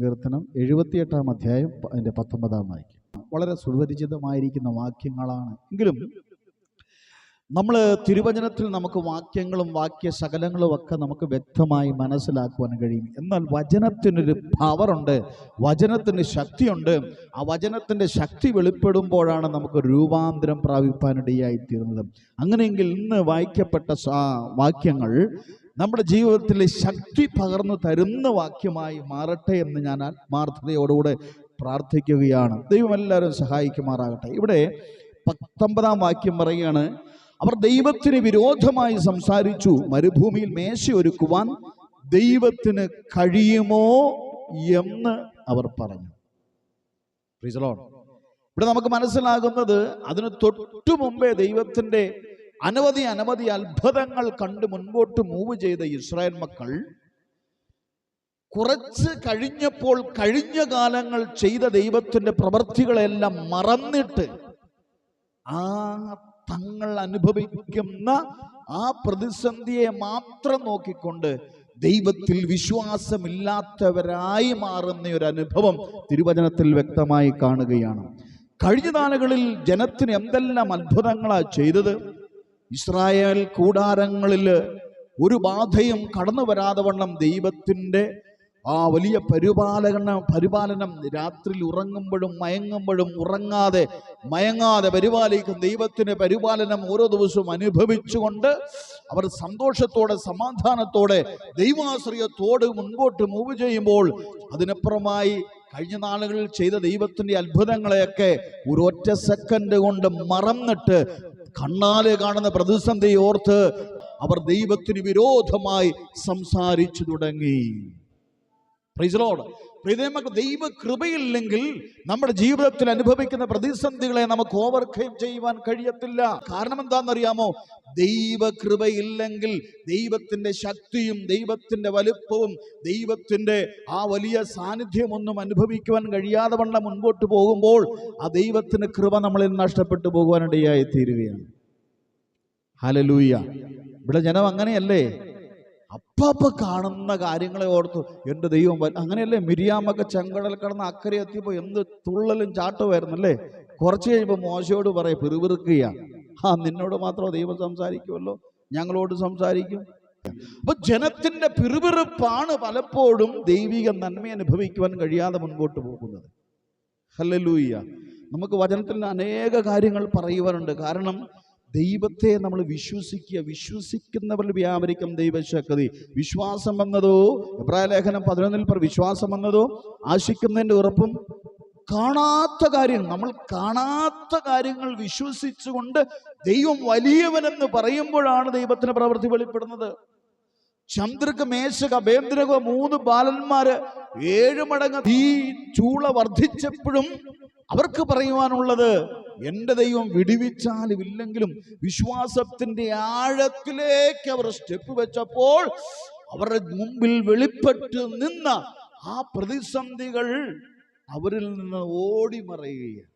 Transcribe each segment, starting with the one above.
സങ്കീർത്തനം എഴുപത്തിയെട്ടാം അധ്യായം അതിന്റെ പത്തൊമ്പതാം വാക്യം. വളരെ സുപരിചിതമായിരിക്കുന്ന വാക്യങ്ങളാണ്. എങ്കിലും നമ്മൾ തിരുവചനത്തിൽ നമുക്ക് വാക്യങ്ങളും വാക്യ ശകലങ്ങളും ഒക്കെ നമുക്ക് വ്യക്തമായി മനസ്സിലാക്കുവാൻ കഴിയും. എന്നാൽ വചനത്തിനൊരു പവറുണ്ട് വചനത്തിന് ശക്തിയുണ്ട്. ആ വചനത്തിന്റെ ശക്തി വെളിപ്പെടുമ്പോഴാണ് നമുക്ക് രൂപാന്തരം പ്രാപിപ്പാനിടയായിത്തീരുന്നത്. അങ്ങനെയെങ്കിൽ ഇന്ന് വായിക്കപ്പെട്ട വാക്യങ്ങൾ നമ്മുടെ ജീവിതത്തിൽ ശക്തി പകർന്നു തരുന്ന വാക്യമായി മാറട്ടെ എന്ന് ഞാൻ ആത്മാർത്ഥതയോടുകൂടെ പ്രാർത്ഥിക്കുകയാണ്. ദൈവം എല്ലാവരും സഹായിക്കുമാറാകട്ടെ. ഇവിടെ പത്തൊമ്പതാം വാക്യം പറയുകയാണ് അവർ ദൈവത്തിന് വിരോധമായി സംസാരിച്ചു മരുഭൂമിയിൽ മേശ ഒരുക്കുവാൻ ദൈവത്തിന് കഴിയുമോ എന്ന് അവർ പറഞ്ഞു. ഇവിടെ നമുക്ക് മനസ്സിലാകുന്നത് അതിന് തൊട്ടു മുമ്പേ ദൈവത്തിന്റെ അനവധി അനവധി അത്ഭുതങ്ങൾ കണ്ട് മുൻപോട്ട് മൂവ് ചെയ്ത ഇസ്രായേൽ മക്കൾ കുറച്ച് കഴിഞ്ഞപ്പോൾ കഴിഞ്ഞ കാലങ്ങൾ ചെയ്ത ദൈവത്തിന്റെ പ്രവൃത്തികളെല്ലാം മറന്നിട്ട് ആ തങ്ങൾ അനുഭവിക്കുന്ന ആ പ്രതിസന്ധിയെ മാത്രം നോക്കിക്കൊണ്ട് ദൈവത്തിൽ വിശ്വാസമില്ലാത്തവരായി മാറുന്ന ഒരു അനുഭവം തിരുവചനത്തിൽ വ്യക്തമായി കാണുകയാണ്. കഴിഞ്ഞ നാളുകളിൽ ജനത്തിന് എന്തെല്ലാം അത്ഭുതങ്ങളാണ് ചെയ്തത്? ഇസ്രായേൽ കൂടാരങ്ങളിൽ ഒരു ബാധയും കടന്നു വരാതെ വണ്ണം ദൈവത്തിന്റെ ആ വലിയ പരിപാലന പരിപാലനം രാത്രി ഉറങ്ങുമ്പോഴും മയങ്ങുമ്പോഴും ഉറങ്ങാതെ മയങ്ങാതെ പരിപാലിക്കും. ദൈവത്തിന്റെ പരിപാലനം ഓരോ ദിവസവും അനുഭവിച്ചുകൊണ്ട് അവർ സന്തോഷത്തോടെ സമാധാനത്തോടെ ദൈവാശ്രയത്തോട് മുൻപോട്ട് മൂവ് ചെയ്യുമ്പോൾ അതിനപ്പുറമായി കഴിഞ്ഞ നാളുകളിൽ ചെയ്ത ദൈവത്തിന്റെ അത്ഭുതങ്ങളെയൊക്കെ ഒരു ഒറ്റ സെക്കൻഡ് കൊണ്ട് മറന്നിട്ട് കണ്ണാലെ കാണുന്ന പ്രതിസന്ധി ഓർത്ത് അവർ ദൈവത്തിന് വിരോധമായി സംസാരിച്ചു തുടങ്ങി. Lord. പ്രിയതമക്ക് ദൈവ കൃപയില്ലെങ്കിൽ നമ്മുടെ ജീവിതത്തിൽ അനുഭവിക്കുന്ന പ്രതിസന്ധികളെ നമുക്ക് ഓവർകം ചെയ്യുവാൻ കഴിയത്തില്ല. കാരണം എന്താണെന്നറിയാമോ ദൈവ കൃപയില്ലെങ്കിൽ ദൈവത്തിന്റെ ശക്തിയും ദൈവത്തിന്റെ വലുപ്പവും ദൈവത്തിന്റെ ആ വലിയ സാന്നിധ്യമൊന്നും അനുഭവിക്കുവാൻ കഴിയാതെ വണ്ണം മുൻപോട്ട് പോകുമ്പോൾ ആ ദൈവത്തിന്റെ കൃപ നമ്മളിൽ നഷ്ടപ്പെട്ടു പോകുവാനിടയായി തീരുകയാണ് ഹലലൂയ ഇവിടെ ജനം അങ്ങനെയല്ലേ? അപ്പപ്പ കാണുന്ന കാര്യങ്ങളെ ഓർത്ത് എന്റെ ദൈവം അങ്ങനെയല്ലേ മിരിയാമൊക്കെ ചെങ്കടൽ കടന്ന് അക്കരെ എത്തിയപ്പോൾ എന്ത് തുള്ളലും ചാട്ടമായിരുന്നു അല്ലേ കുറച്ച് കഴിയുമ്പോൾ മോശയോട് പറയും പിറുപിറുക്കുക ആ നിന്നോട് മാത്രം ദൈവം സംസാരിക്കുമല്ലോ ഞങ്ങളോട് സംസാരിക്കും. അപ്പൊ ജനത്തിന്റെ പിറുപിറുപ്പാണ് പലപ്പോഴും ദൈവിക നന്മ അനുഭവിക്കുവാൻ കഴിയാതെ മുൻപോട്ട് പോകുന്നത്. ഹല്ലലൂയ്യ. നമുക്ക് വചനത്തിൽ അനേക കാര്യങ്ങൾ പറയുവാനുണ്ട്. കാരണം ദൈവത്തെ നമ്മൾ വിശ്വസിക്കുക. വിശ്വസിക്കുന്നവരിൽ വ്യാപരിക്കും ദൈവശക്തി. വിശ്വാസം വന്നതോ? എബ്രായ ലേഖനം പതിനൊന്നിൽ പറ വിശ്വാസം വന്നതോ? ആശിക്കുന്നതിന്റെ ഉറപ്പും കാണാത്ത കാര്യം നമ്മൾ കാണാത്ത കാര്യങ്ങൾ വിശ്വസിച്ചുകൊണ്ട് ദൈവം വലിയവനെന്ന് പറയുമ്പോഴാണ് ദൈവത്തിന് പ്രവൃത്തി വെളിപ്പെടുന്നത്. ചന്ദ്രക്ക് മേശക അഭേന്ദ്രക മൂന്ന് ബാലന്മാര് ഏഴ് മടങ്ങ് തീ ചൂള വർദ്ധിച്ചപ്പോഴും അവർക്ക് പറയുവാനുള്ളത് എന്റെ ദൈവം വിടിവിച്ചാലും ഇല്ലെങ്കിലും വിശ്വാസത്തിന്റെ ആഴത്തിലേക്ക് അവർ സ്റ്റെപ്പ് വെച്ചപ്പോൾ അവരുടെ മുമ്പിൽ വെളിപ്പെട്ട് നിന്ന ആ പ്രതിസന്ധികൾ അവരിൽ നിന്ന് ഓടി മറയുകയാണ്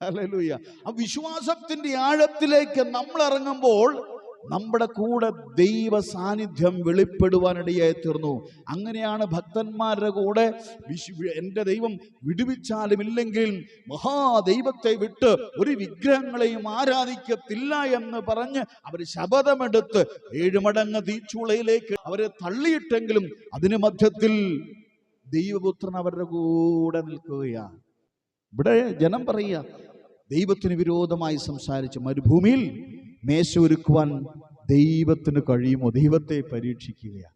ഹല്ലേലൂയ. ആ വിശ്വാസത്തിന്റെ ആഴത്തിലേക്ക് നമ്മൾ ഇറങ്ങുമ്പോൾ നമ്മുടെ കൂടെ ദൈവ സാന്നിധ്യം വെളിപ്പെടുവാനിടയായി തീർന്നു. അങ്ങനെയാണ് ഭക്തന്മാരുടെ കൂടെ എന്റെ ദൈവം വിടുവിച്ചാലും ഇല്ലെങ്കിൽ മഹാദൈവത്തെ വിട്ട് ഒരു വിഗ്രഹങ്ങളെയും ആരാധിക്കത്തില്ല എന്ന് പറഞ്ഞ് അവർ ശപഥമെടുത്ത് ഏഴുമടങ്ങ് തീച്ചുളയിലേക്ക് അവരെ തള്ളിയിട്ടെങ്കിലും അതിന് മധ്യത്തിൽ ദൈവപുത്രൻ അവരുടെ കൂടെ നിൽക്കുകയാണ്. ഇവിടെ ജനം പറയുക ദൈവത്തിന് വിരോധമായി സംസാരിച്ച് മരുഭൂമിയിൽ മേശ ഒരുക്കുവാൻ ദൈവത്തിന് കഴിയുമോ? ദൈവത്തെ പരീക്ഷിക്കുകയാണ്.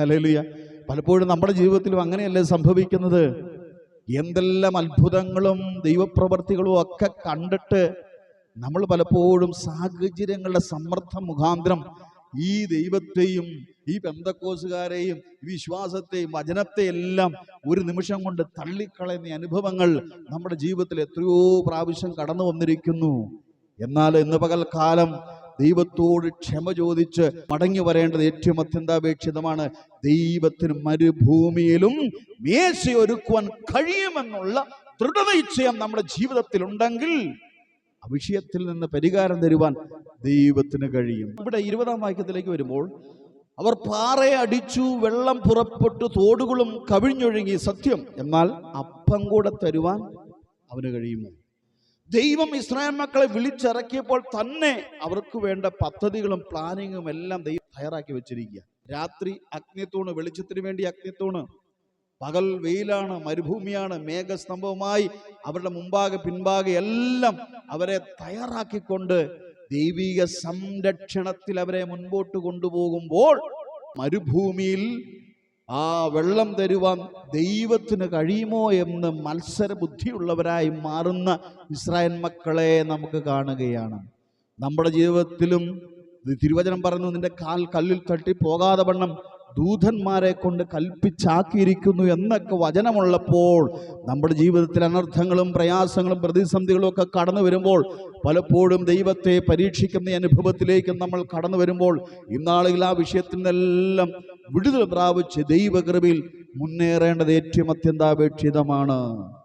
ഹല്ലേലൂയ. പലപ്പോഴും നമ്മുടെ ജീവിതത്തിലും അങ്ങനെയല്ലേ സംഭവിക്കുന്നത്? എന്തെല്ലാം അത്ഭുതങ്ങളും ദൈവപ്രവർത്തികളും ഒക്കെ കണ്ടിട്ട് നമ്മൾ പലപ്പോഴും സാഹചര്യങ്ങളുടെ സമ്മർദ്ദം മുഖാന്തരം ഈ ദൈവത്തെയും ഈ പെന്തക്കോസുകാരെയും വിശ്വാസത്തെയും വചനത്തെ എല്ലാം ഒരു നിമിഷം കൊണ്ട് തള്ളിക്കളയുന്ന അനുഭവങ്ങൾ നമ്മുടെ ജീവിതത്തിൽ എത്രയോ പ്രാവശ്യം കടന്നു വന്നിരിക്കുന്നു. എന്നാൽ ഇന്ന് പകൽക്കാലം ദൈവത്തോട് ക്ഷമ ചോദിച്ച് മടങ്ങി വരേണ്ടത് ഏറ്റവും അത്യന്താപേക്ഷിതമാണ്. ദൈവത്തിന് മരുഭൂമിയിലും മേശയൊരുക്കുവാൻ കഴിയുമെന്നുള്ള ദൃഢനിശ്ചയം നമ്മുടെ ജീവിതത്തിൽ ഉണ്ടെങ്കിൽ ആ വിഷയത്തിൽ നിന്ന് പരിഹാരം തരുവാൻ ദൈവത്തിന് കഴിയും. ഇവിടെ ഇരുപതാം വാക്യത്തിലേക്ക് വരുമ്പോൾ അവർ പാറയെ അടിച്ചു വെള്ളം പുറപ്പെട്ടു തോടുകളും കവിഞ്ഞൊഴുകി. സത്യം എന്നാൽ അപ്പം കൂടെ തരുവാൻ അവന് കഴിയുമോ? ദൈവം ഇസ്രായേൽ മക്കളെ വിളിച്ചിറക്കിയപ്പോൾ തന്നെ അവർക്ക് വേണ്ട പദ്ധതികളും പ്ലാനിങ്ങും എല്ലാം ദൈവം തയ്യാറാക്കി വെച്ചിരിക്കുക. രാത്രി അഗ്നിത്തൂണ് വെളിച്ചത്തിന് വേണ്ടി അഗ്നിത്തൂണ്. പകൽ വെയിലാണ് മരുഭൂമിയാണ് മേഘസ്തംഭവുമായി അവരുടെ മുമ്പാകെ പിൻപാകെ എല്ലാം അവരെ തയ്യാറാക്കിക്കൊണ്ട് ദൈവിക സംരക്ഷണത്തിൽ അവരെ മുൻപോട്ട് കൊണ്ടുപോകുമ്പോൾ മരുഭൂമിയിൽ ആ വെള്ളം തരുവാൻ ദൈവത്തിന് കഴിയുമോ എന്ന് മത്സര ബുദ്ധിയുള്ളവരായി മാറുന്ന ഇസ്രായേൽ മക്കളെ നമുക്ക് കാണുകയാണ്. നമ്മുടെ ജീവിതത്തിലും തിരുവചനം പറഞ്ഞു നിന്റെ കാൽ കല്ലിൽ തട്ടി പോകാതെ വണ്ണം ദൂതന്മാരെ കൊണ്ട് കൽപ്പിച്ചാക്കിയിരിക്കുന്നു എന്നൊക്കെ വചനമുള്ളപ്പോൾ നമ്മുടെ ജീവിതത്തിൽ അനർത്ഥങ്ങളും പ്രയാസങ്ങളും പ്രതിസന്ധികളും ഒക്കെ കടന്നു വരുമ്പോൾ പലപ്പോഴും ദൈവത്തെ പരീക്ഷിക്കുന്ന അനുഭവത്തിലേക്ക് നമ്മൾ കടന്നു വരുമ്പോൾ ഇന്നാളുകൾ ആ വിഷയത്തിൽ നിന്നെല്ലാം വിടുതൽ പ്രാപിച്ച് ദൈവകൃപയിൽ മുന്നേറേണ്ടത് ഏറ്റവും അത്യന്താപേക്ഷിതമാണ്.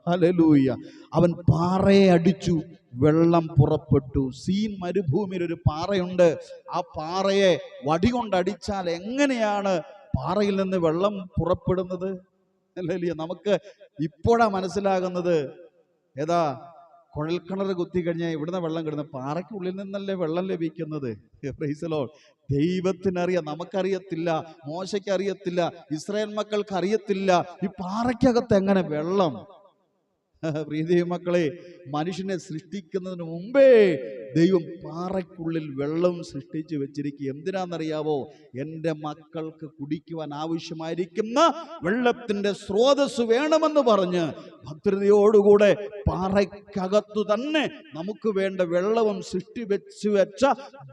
ഹല്ലേലൂയ അവൻ പാറയെ അടിച്ചു വെള്ളം പുറപ്പെട്ടു. സീൻ മരുഭൂമിയിൽ ഒരു പാറയുണ്ട്. ആ പാറയെ വടി കൊണ്ടടിച്ചാൽ എങ്ങനെയാണ് പാറയിൽ നിന്ന് വെള്ളം പുറപ്പെടുന്നത്? അല്ലേ നമുക്ക് ഇപ്പോഴാ മനസ്സിലാകുന്നത് ഏതാ കുഴൽക്കിണർ കുത്തി കഴിഞ്ഞാൽ ഇവിടുന്ന് വെള്ളം കിടന്ന് പാറയ്ക്കുള്ളിൽ നിന്നല്ലേ വെള്ളം ലഭിക്കുന്നത്? പ്രൈസലോ ദൈവത്തിനറിയാം നമുക്കറിയത്തില്ല മോശയ്ക്ക് അറിയത്തില്ല ഇസ്രായേൽ മക്കൾക്ക് അറിയത്തില്ല ഈ പാറയ്ക്കകത്ത് എങ്ങനെ വെള്ളം? പ്രീതി മക്കളെ മനുഷ്യനെ സൃഷ്ടിക്കുന്നതിന് മുമ്പേ ദൈവം പാറയ്ക്കുള്ളിൽ വെള്ളം സൃഷ്ടിച്ചു വെച്ചിരിക്കുക. എന്തിനാണെന്നറിയാവോ? എന്റെ മക്കൾക്ക് കുടിക്കുവാൻ ആവശ്യമായിരിക്കുന്ന വെള്ളത്തിന്റെ സ്രോതസ് വേണമെന്ന് പറഞ്ഞ് ഭദ്രതയോടുകൂടെ പാറയ്ക്കകത്തു തന്നെ നമുക്ക് വേണ്ട വെള്ളവും സൃഷ്ടി വെച്ച് വെച്ച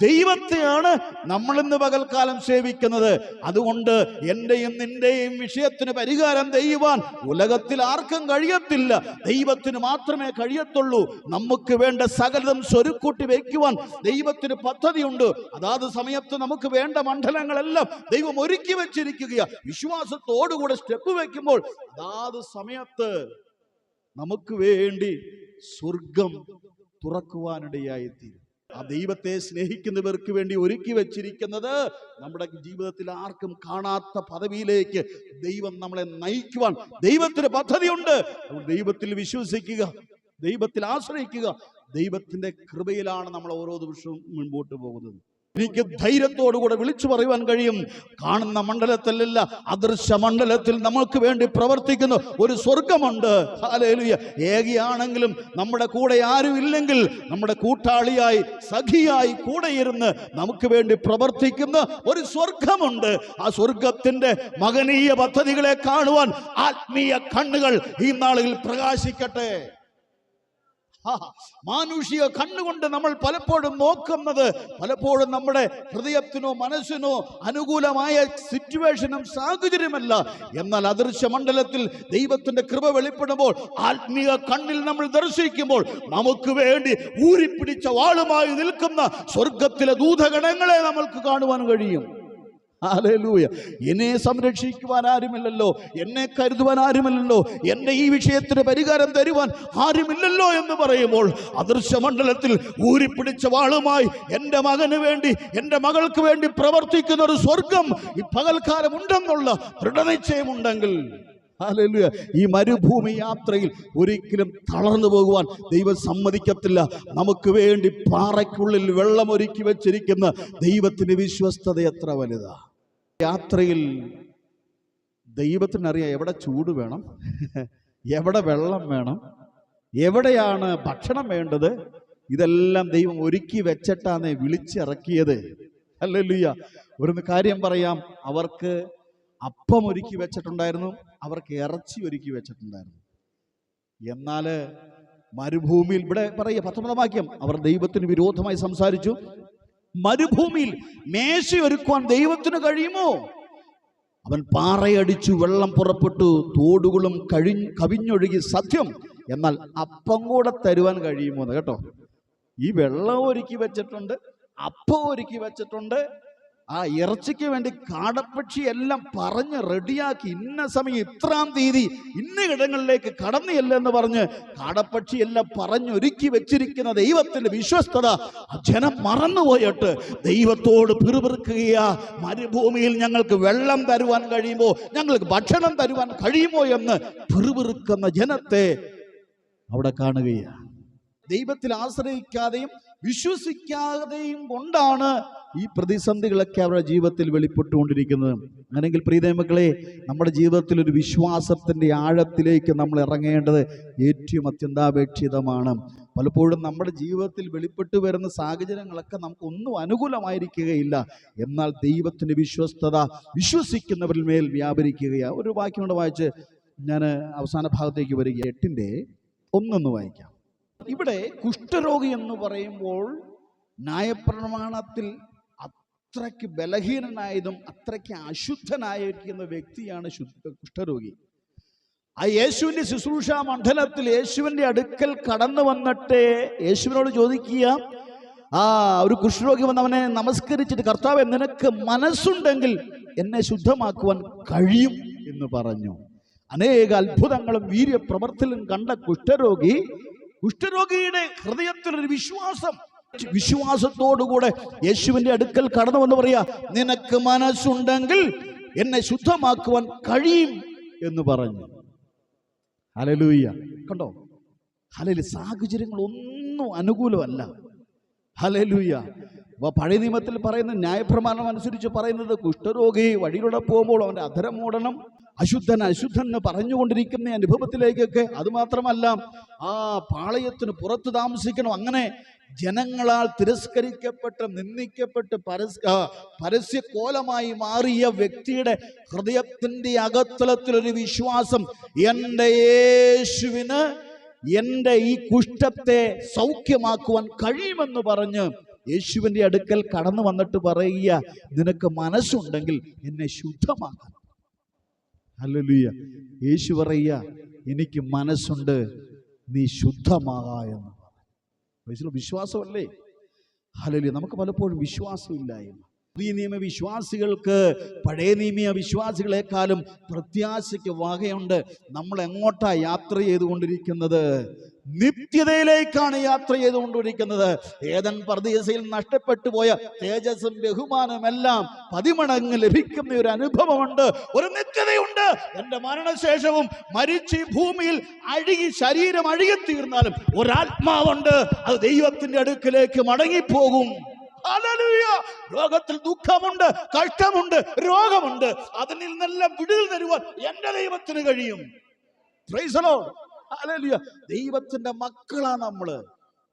ദൈവത്തെയാണ് നമ്മളിന്ന് പകൽക്കാലം സേവിക്കുന്നത്. അതുകൊണ്ട് എന്റെയും നിന്റെയും വിഷയത്തിന് പരിഹാരം ചെയ്യുവാൻ ഉലകത്തിൽ ആർക്കും കഴിയത്തില്ല. ദൈവത്തിന് മാത്രമേ കഴിയത്തുള്ളൂ. നമുക്ക് വേണ്ട സകലതും സ്വരുക്കൂട്ടി വയ്ക്കുവാൻ ദൈവത്തിന് പദ്ധതിയുണ്ട്. അതാത് സമയത്ത് നമുക്ക് വേണ്ട മണ്ഡലങ്ങളെല്ലാം ദൈവം ഒരുക്കി വെച്ചിരിക്കുക വിശ്വാസത്തോടുകൂടെ സ്റ്റെപ്പ് വെക്കുമ്പോൾ അതാത് സമയത്ത് നമുക്ക് വേണ്ടി സ്വർഗം തുറക്കുവാനിടയായിത്തീരും. ആ ദൈവത്തെ സ്നേഹിക്കുന്നവർക്ക് വേണ്ടി ഒരുക്കി വെച്ചിരിക്കുന്നത് നമ്മുടെ ജീവിതത്തിൽ ആർക്കും കാണാത്ത പദവിയിലേക്ക് ദൈവം നമ്മളെ നയിക്കുവാൻ ദൈവത്തിന് പദ്ധതിയുണ്ട്. ദൈവത്തിൽ വിശ്വസിക്കുക ദൈവത്തിൽ ആശ്രയിക്കുക ദൈവത്തിന്റെ കൃപയിലാണ് നമ്മൾ ഓരോ ദിവസവും മുൻപോട്ട് പോകുന്നത്. എനിക്ക് ധൈര്യത്തോടുകൂടെ വിളിച്ചു പറയുവാൻ കഴിയും. കാണുന്ന മണ്ഡലത്തിലല്ല അദൃശ്യ മണ്ഡലത്തിൽ നമുക്ക് വേണ്ടി പ്രവർത്തിക്കുന്ന ഒരു സ്വർഗമുണ്ട് ഹാലേലുയ ഏകിയാണെങ്കിലും നമ്മുടെ കൂടെ ആരും ഇല്ലെങ്കിൽ നമ്മുടെ കൂട്ടാളിയായി സഖിയായി കൂടെ ഇരുന്ന് നമുക്ക് വേണ്ടി പ്രവർത്തിക്കുന്ന ഒരു സ്വർഗമുണ്ട് ആ സ്വർഗത്തിന്റെ മകനീയ പദ്ധതികളെ കാണുവാൻ ആത്മീയ കണ്ണുകൾ ഈ നാളുകളിൽ പ്രകാശിക്കട്ടെ. മാനുഷിക കണ്ണുകൊണ്ട് നമ്മൾ പലപ്പോഴും നോക്കുന്നത് പലപ്പോഴും നമ്മുടെ ഹൃദയത്തിനോ മനസ്സിനോ അനുകൂലമായ സിറ്റുവേഷനും സാഹചര്യമല്ല. എന്നാൽ അദൃശ്യ മണ്ഡലത്തിൽ ദൈവത്തിന്റെ കൃപ വെളിപ്പെടുമ്പോൾ ആത്മീയ കണ്ണിൽ നമ്മൾ ദർശിക്കുമ്പോൾ നമുക്ക് വേണ്ടി ഊരിപ്പിടിച്ച വാളുമായി നിൽക്കുന്ന സ്വർഗത്തിലെ ദൂതഗണങ്ങളെ നമ്മൾക്ക് കാണുവാൻ കഴിയും. ഹല്ലേലൂയ. എന്നെ സംരക്ഷിക്കുവാൻ ആരുമില്ലല്ലോ. എന്നെ കരുതുവാൻ ആരുമില്ലല്ലോ. എന്നെ ഈ വിഷയത്തിന് പരിഹാരം തരുവാൻ ആരുമില്ലല്ലോ എന്ന് പറയുമ്പോൾ അദൃശ്യ മണ്ഡലത്തിൽ ഊരിപ്പിടിച്ച വാളുമായി എന്റെ മകന് വേണ്ടി എന്റെ മകൾക്ക് വേണ്ടി പ്രവർത്തിക്കുന്ന ഒരു സ്വർഗം ഈ പകൽക്കാലം ഉണ്ടെന്നുള്ള ദൃഢനിശ്ചയമുണ്ടെങ്കിൽ. ഹല്ലേലൂയ. ഈ മരുഭൂമി യാത്രയിൽ ഒരിക്കലും തളർന്നു പോകുവാൻ ദൈവം സമ്മതിക്കത്തില്ല. നമുക്ക് വേണ്ടി പാറയ്ക്കുള്ളിൽ വെള്ളം ഒരുക്കി വെച്ചിരിക്കുന്ന ദൈവത്തിന്റെ വിശ്വസ്തത എത്ര വലുതാ. യാത്രയിൽ ദൈവത്തിനറിയാം എവിടെ ചൂട് വേണം എവിടെ വെള്ളം വേണം എവിടെയാണ് ഭക്ഷണം വേണ്ടത്. ഇതെല്ലാം ദൈവം ഒരുക്കി വെച്ചിട്ടാണ് വിളിച്ചിറക്കിയത്. അല്ലല്ലുയ്യ ഒരു കാര്യം പറയാം. അവർക്ക് അപ്പം ഒരുക്കി വെച്ചിട്ടുണ്ടായിരുന്നു അവർക്ക് ഇറച്ചി ഒരുക്കി വെച്ചിട്ടുണ്ടായിരുന്നു. എന്നാൽ മരുഭൂമിയിൽ ഇവിടെ പറയുക പത്തൊമ്പതാം വാക്യം അവർ ദൈവത്തിന് വിരോധമായി സംസാരിച്ചു. മരുഭൂമിയിൽ മേശി ഒരുക്കുവാൻ ദൈവത്തിന് കഴിയുമോ? അവൻ പാറയടിച്ചു വെള്ളം പുറപ്പെട്ടു തോടുകളും കഴി കവിഞ്ഞൊഴുകി സത്യം. എന്നാൽ അപ്പം കൂടെ തരുവാൻ കഴിയുമോ എന്ന് കേട്ടോ. ഈ വെള്ളം ഒരുക്കി വെച്ചിട്ടുണ്ട് അപ്പം ഒരുക്കി വെച്ചിട്ടുണ്ട് ആ ഇറച്ചിക്ക് വേണ്ടി കാടപ്പക്ഷി എല്ലാം പറഞ്ഞ് റെഡിയാക്കി ഇന്ന സമയം ഇത്രാം തീയതി ഇന്ന ഇടങ്ങളിലേക്ക് കടന്നു എന്ന് പറഞ്ഞ് കാടപ്പക്ഷി എല്ലാം പറഞ്ഞൊരുക്കി വെച്ചിരിക്കുന്ന ദൈവത്തിന്റെ വിശ്വസ്തത ജനം മറന്നുപോയിട്ട് ദൈവത്തോട് പിറുപിറുക്കുകയാ. മരുഭൂമിയിൽ ഞങ്ങൾക്ക് വെള്ളം തരുവാൻ കഴിയുമോ? ഞങ്ങൾക്ക് ഭക്ഷണം തരുവാൻ കഴിയുമോ എന്ന് പിറുപിറുക്കുന്ന ജനത്തെ അവിടെ കാണുകയാണ് ദൈവത്തിൽ ആശ്രയിക്കാതെയും വിശ്വസിക്കാതെയും കൊണ്ടാണ് ഈ പ്രതിസന്ധികളൊക്കെ അവരുടെ ജീവിതത്തിൽ വെളിപ്പെട്ടുകൊണ്ടിരിക്കുന്നത്. അങ്ങനെങ്കിൽ പ്രീത മക്കളെ നമ്മുടെ ജീവിതത്തിൽ ഒരു വിശ്വാസത്തിന്റെ ആഴത്തിലേക്ക് നമ്മൾ ഇറങ്ങേണ്ടത് ഏറ്റവും അത്യന്താപേക്ഷിതമാണ്. പലപ്പോഴും നമ്മുടെ ജീവിതത്തിൽ വെളിപ്പെട്ടു വരുന്ന സാഹചര്യങ്ങളൊക്കെ നമുക്ക് ഒന്നും അനുകൂലമായിരിക്കുകയില്ല. എന്നാൽ ദൈവത്തിന്റെ വിശ്വസ്തത വിശ്വസിക്കുന്നവരിൽ മേൽ വ്യാപരിക്കുകയാണ്. ഒരു വാക്യം കൊണ്ട് വായിച്ച് ഞാൻ അവസാന ഭാഗത്തേക്ക് വരിക എട്ടിന്റെ ഒന്നൊന്ന് വായിക്കാം. ഇവിടെ കുഷ്ഠരോഗി എന്ന് പറയുമ്പോൾ ന്യായപ്രമാണത്തിൽ അത്രയ്ക്ക് ബലഹീനനായതും അത്രയ്ക്ക് അശുദ്ധനായിരിക്കുന്ന വ്യക്തിയാണ് ശുദ്ധ കുഷ്ഠരോഗി. ആ യേശുവിന്റെ ശുശ്രൂഷ മണ്ഡലത്തിൽ യേശുവിന്റെ അടുക്കൽ കടന്നു വന്നിട്ട് യേശുവിനോട് ചോദിക്കുക ആ ഒരു കുഷ്ഠരോഗി വന്ന് അവനെ നമസ്കരിച്ചിട്ട് കർത്താവ് നിനക്ക് മനസ്സുണ്ടെങ്കിൽ എന്നെ ശുദ്ധമാക്കുവാൻ കഴിയും എന്ന് പറഞ്ഞു. അനേക അത്ഭുതങ്ങളും വീര്യപ്രവർത്തനം കണ്ട കുഷ്ഠരോഗി കുഷ്ഠരോഗിയുടെ ഹൃദയത്തിലൊരു വിശ്വാസം. വിശ്വാസത്തോടുകൂടെ യേശുവിന്റെ അടുക്കൽ കടന്നു വന്ന് പറയാ നിനക്ക് മനസ്സുണ്ടെങ്കിൽ എന്നെ ശുദ്ധമാക്കുവാൻ കഴിയും എന്ന് പറഞ്ഞു. ഹലലൂയ്യ കണ്ടോ? ഹലലി സാഹചര്യങ്ങൾ ഒന്നും അനുകൂലമല്ല. ഹലലൂയ്യ അപ്പൊ പഴയ നിയമത്തിൽ പറയുന്ന ന്യായപ്രമാണം അനുസരിച്ച് പറയുന്നത് കുഷ്ഠരോഗി വഴിയിലൂടെ പോകുമ്പോൾ അവന്റെ അധരം മൂടണം അശുദ്ധൻ അശുദ്ധൻ എന്ന് പറഞ്ഞുകൊണ്ടിരിക്കുന്ന അനുഭവത്തിലേക്കൊക്കെ അതുമാത്രമല്ല ആ പാളയത്തിന് പുറത്ത് താമസിക്കണം. അങ്ങനെ ജനങ്ങളാൽ തിരസ്കരിക്കപ്പെട്ട് നിന്ദിക്കപ്പെട്ട് പരസ് പരസ്യ പരസ്യക്കോലമായി മാറിയ വ്യക്തിയുടെ ഹൃദയത്തിന്റെ അകത്തളത്തിലൊരു വിശ്വാസം എന്റെ യേശുവിന് എന്റെ ഈ കുഷ്ഠത്തെ സൗഖ്യമാക്കുവാൻ കഴിയുമെന്ന് പറഞ്ഞ് യേശുവിന്റെ അടുക്കൽ കടന്നു വന്നിട്ട് പറയുക നിനക്ക് മനസ്സുണ്ടെങ്കിൽ എന്നെ ശുദ്ധമാക്കണം. ഹല്ലേലൂയ. യേശു പറയുക എനിക്ക് മനസ്സുണ്ട് നീ ശുദ്ധമാകാ എന്ന്. പറഞ്ഞു വിശ്വാസമല്ലേ? ഹല്ലേലൂയ. നമുക്ക് പലപ്പോഴും വിശ്വാസമില്ലായ്മ പുതിയ നിയമ വിശ്വാസികൾക്ക് പഴയ നിയമ വിശ്വാസികളെക്കാളും പ്രത്യാശയ്ക്ക് വകയുണ്ട്. നമ്മൾ എങ്ങോട്ടാ യാത്ര ചെയ്തുകൊണ്ടിരിക്കുന്നത്? നിത്യതയിലേക്കാണ് യാത്ര ചെയ്തുകൊണ്ടിരിക്കുന്നത്. ഏതൻ പർദീസയിൽ നഷ്ടപ്പെട്ടു പോയ തേജസ്സും ബഹുമാനമെല്ലാം പതിമടങ്ങ് ലഭിക്കുന്ന ഒരു അനുഭവമുണ്ട് ഒരു നിത്യതയുണ്ട്. എന്റെ മരണശേഷവും മരിച്ച് ഭൂമിയിൽ അഴുകി ശരീരം അഴുകി അഴുകിത്തീർന്നാലും ഒരാത്മാവുണ്ട്. അത് ദൈവത്തിന്റെ അടുക്കിലേക്ക് മടങ്ങിപ്പോകും. ലോകത്തിൽ ദുഃഖമുണ്ട് കഷ്ടമുണ്ട് രോഗമുണ്ട്. അതിൽ നിന്നെല്ലാം വിടുതൽ തരുവാൻ എന്റെ ദൈവത്തിന് കഴിയും. ദൈവത്തിന്റെ മക്കളാണ് നമ്മൾ.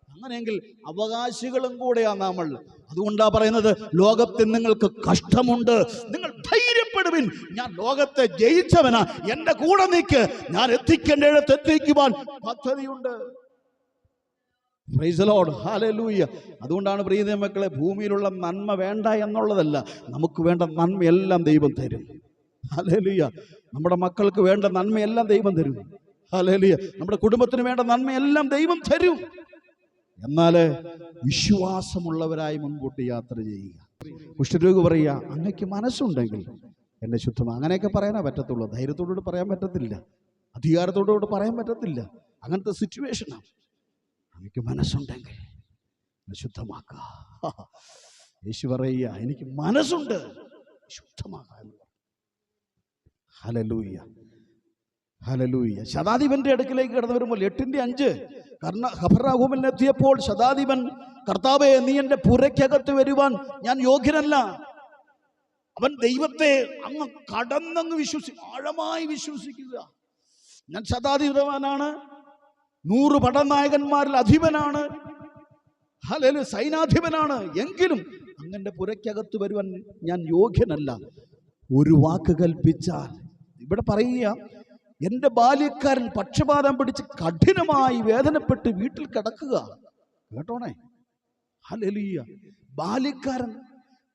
അങ്ങനെയെങ്കിൽ അവകാശികളും കൂടെയാ നമ്മൾ. അതുകൊണ്ടാ പറയുന്നത് ലോകത്തിൽ നിങ്ങൾക്ക് കഷ്ടമുണ്ട്. നിങ്ങൾ ധൈര്യപ്പെടുവിൻ. ഞാൻ ലോകത്തെ ജയിച്ചവനാ. എന്റെ കൂടെ നീക്ക്. ഞാൻ എത്തിക്കേണ്ട ഇടത്ത് എത്തിക്കുവാൻ പദ്ധതിയുണ്ട്. അതുകൊണ്ടാണ് പ്രീതി മക്കളെ ഭൂമിയിലുള്ള നന്മ വേണ്ട എന്നുള്ളതല്ല. നമുക്ക് വേണ്ട നന്മയെല്ലാം ദൈവം തരും. നമ്മുടെ മക്കൾക്ക് വേണ്ട നന്മയെല്ലാം ദൈവം തരും. ഹലേലുയ നമ്മുടെ കുടുംബത്തിന് വേണ്ട നന്മയെല്ലാം ദൈവം തരും. എന്നാൽ വിശ്വാസമുള്ളവരായി മുൻകൂട്ടി യാത്ര ചെയ്യുക. കുഷ്ഠരോഗി പറയുക അങ്ങക്ക് മനസ്സുണ്ടെങ്കിൽ എന്നെ ശുദ്ധമാണ് അങ്ങനെയൊക്കെ പറയാനേ പറ്റത്തുള്ളൂ. ധൈര്യത്തോടുകൂടി പറയാൻ പറ്റത്തില്ല. അധികാരത്തോടുകൂടി പറയാൻ പറ്റത്തില്ല. അങ്ങനത്തെ സിറ്റുവേഷനാണ് അങ്ങക്ക് മനസ്സുണ്ടെങ്കിൽ എന്നെ ശുദ്ധമാക്ക യേശു പറയുക എനിക്ക് മനസ്സുണ്ട്. ശുദ്ധമാക്കുക എന്ന് ഹല്ലേലൂയ. ശതാധിപന്റെ അടുക്കിലേക്ക് കടന്നു വരുമ്പോൾ എട്ടിന്റെ അഞ്ച്. കർണ ഖബറാഹൂമിൽ എത്തിയപ്പോൾ ശതാധിപൻ കർത്താവെ നീ എന്റെ പുരയ്ക്കകത്ത് വരുവാൻ ഞാൻ യോഗ്യനല്ല. അവൻ ദൈവത്തെ അങ്ങ് കടന്നങ്ങ് വിശ്വസി ആഴമായി വിശ്വസിക്കുക. ഞാൻ ശതാധിപനാണ്. നൂറ് പടനായകന്മാരിൽ അധിപനാണ്. ഹലല് സൈനാധിപനാണ് എങ്കിലും അങ്ങന്റെ പുരയ്ക്കകത്ത് വരുവാൻ ഞാൻ യോഗ്യനല്ല. ഒരു വാക്ക് കൽപ്പിച്ചാൽ ഇവിടെ പറയുക എന്റെ ബാല്യക്കാരൻ പക്ഷപാതം പിടിച്ച് കഠിനമായി വേദനപ്പെട്ട് വീട്ടിൽ കിടക്കുക. കേട്ടോണേ? ഹലലിയ ബാല്യക്കാരൻ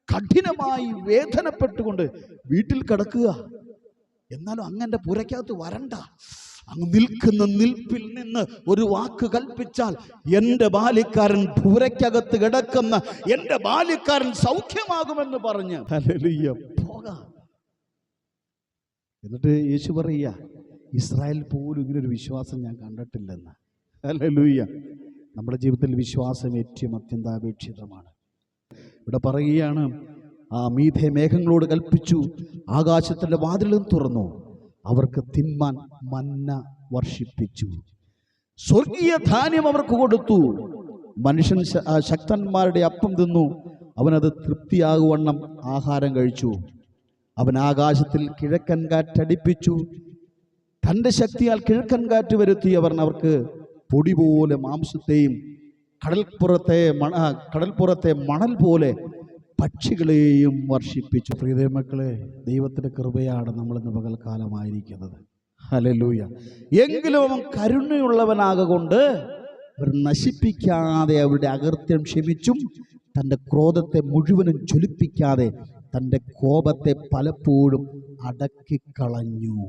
കഠിനമായി വേദനപ്പെട്ടുകൊണ്ട് വീട്ടിൽ കിടക്കുക. എന്നാലും അങ്ങന്റെ പുരയ്ക്കകത്ത് വരണ്ട. അങ്ങ് നിൽക്കുന്ന നിൽപ്പിൽ നിന്ന് ഒരു വാക്ക് കൽപ്പിച്ചാൽ എന്റെ ബാല്യക്കാരൻ പുരയ്ക്കകത്ത് കിടക്കുന്ന എന്റെ ബാല്യക്കാരൻ സൗഖ്യമാകുമെന്ന് പറഞ്ഞ് പോകാം. എന്നിട്ട് യേശു പറയുക ഇസ്രായേൽ പോലും ഇങ്ങനെ ഒരു വിശ്വാസം ഞാൻ കണ്ടിട്ടില്ലെന്ന്. ഹല്ലേലൂയ. നമ്മുടെ ജീവിതത്തിൽ വിശ്വാസം ഏറ്റവും അത്യന്താപേക്ഷിതമാണ്. ഇവിടെ പറയുകയാണ് ആ മീഥെ മേഘങ്ങളോട് കൽപ്പിച്ചു ആകാശത്തിന്റെ വാതിലും തുറന്നു അവർക്ക് തിന്മാൻ മന്ന വർഷിപ്പിച്ചു. സ്വർഗീയ ധാന്യം അവർക്ക് കൊടുത്തു. മനുഷ്യൻ ശക്തന്മാരുടെ അപ്പം തിന്നു അവനത് തൃപ്തിയാകുവണ്ണം ആഹാരം കഴിച്ചു. അവൻ ആകാശത്തിൽ കിഴക്കൻ കാറ്റടിപ്പിച്ചു തന്റെ ശക്തിയാൽ കിഴക്കൻ കാറ്റ് വരുത്തിയവർ അവർക്ക് പൊടി പോലെ മാംസത്തെയും കടൽപ്പുറത്തെ മണ കടൽപ്പുറത്തെ മണൽ പോലെ പക്ഷികളെയും വർഷിപ്പിച്ചു. പ്രിയതേ മക്കളെ ദൈവത്തിന്റെ കൃപയാണ് നമ്മൾ ഇന്ന് പകൽക്കാലമായിരിക്കുന്നത്. ഹലലൂയ എങ്കിലും അവൻ കരുണയുള്ളവനാകൊണ്ട് അവർ നശിപ്പിക്കാതെ അവരുടെ അകൃത്യം ക്ഷമിച്ചും തന്റെ ക്രോധത്തെ മുഴുവനും ചൊലിപ്പിക്കാതെ തന്റെ കോപത്തെ പലപ്പോഴും അടക്കിക്കളഞ്ഞു.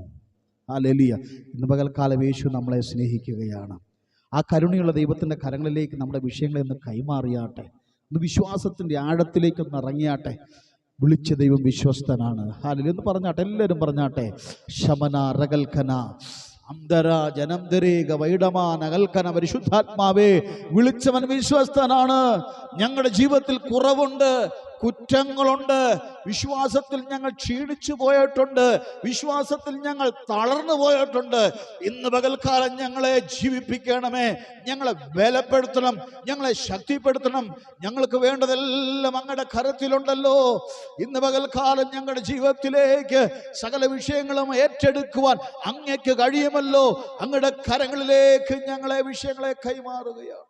ആ ഇന്ന് പകൽക്കാലം യേശു നമ്മളെ സ്നേഹിക്കുകയാണ്. ആ കരുണയുള്ള ദൈവത്തിന്റെ കരങ്ങളിലേക്ക് നമ്മുടെ വിഷയങ്ങളെ ഒന്ന് കൈമാറിയാട്ടെ. ഒന്ന് വിശ്വാസത്തിന്റെ ആഴത്തിലേക്ക് ഒന്ന് ഇറങ്ങിയാട്ടെ. വിളിച്ച ദൈവം വിശ്വസ്തനാണ്. ഹാലിൽ എന്ന് പറഞ്ഞാട്ടെ എല്ലാവരും പറഞ്ഞാട്ടെ. ശമന റകൽഖന അന്തര ജനംതരേക വൈഡമാ നകൽക്കന പരിശുദ്ധാത്മാവേ വിളിച്ചവൻ വിശ്വസ്തനാണ്. ഞങ്ങളുടെ ജീവിതത്തിൽ കുറവുണ്ട്. കുറ്റങ്ങളുണ്ട്. വിശ്വാസത്തിൽ ഞങ്ങൾ ക്ഷീണിച്ചു പോയിട്ടുണ്ട്. വിശ്വാസത്തിൽ ഞങ്ങൾ തളർന്നു പോയിട്ടുണ്ട്. ഇന്ന് പകൽക്കാലം ഞങ്ങളെ ജീവിപ്പിക്കണമേ. ഞങ്ങളെ ബലപ്പെടുത്തണം. ഞങ്ങളെ ശക്തിപ്പെടുത്തണം. ഞങ്ങൾക്ക് വേണ്ടതെല്ലാം അങ്ങയുടെ കരത്തിലുണ്ടല്ലോ. ഇന്ന് പകൽക്കാലം ഞങ്ങളുടെ ജീവിതത്തിലേക്ക് സകല വിഷയങ്ങളും ഏറ്റെടുക്കുവാൻ അങ്ങയ്ക്ക് കഴിയുമല്ലോ. അങ്ങയുടെ കരങ്ങളിലേക്ക് ഞങ്ങളെ വിഷയങ്ങളെ കൈമാറുകയാണ്.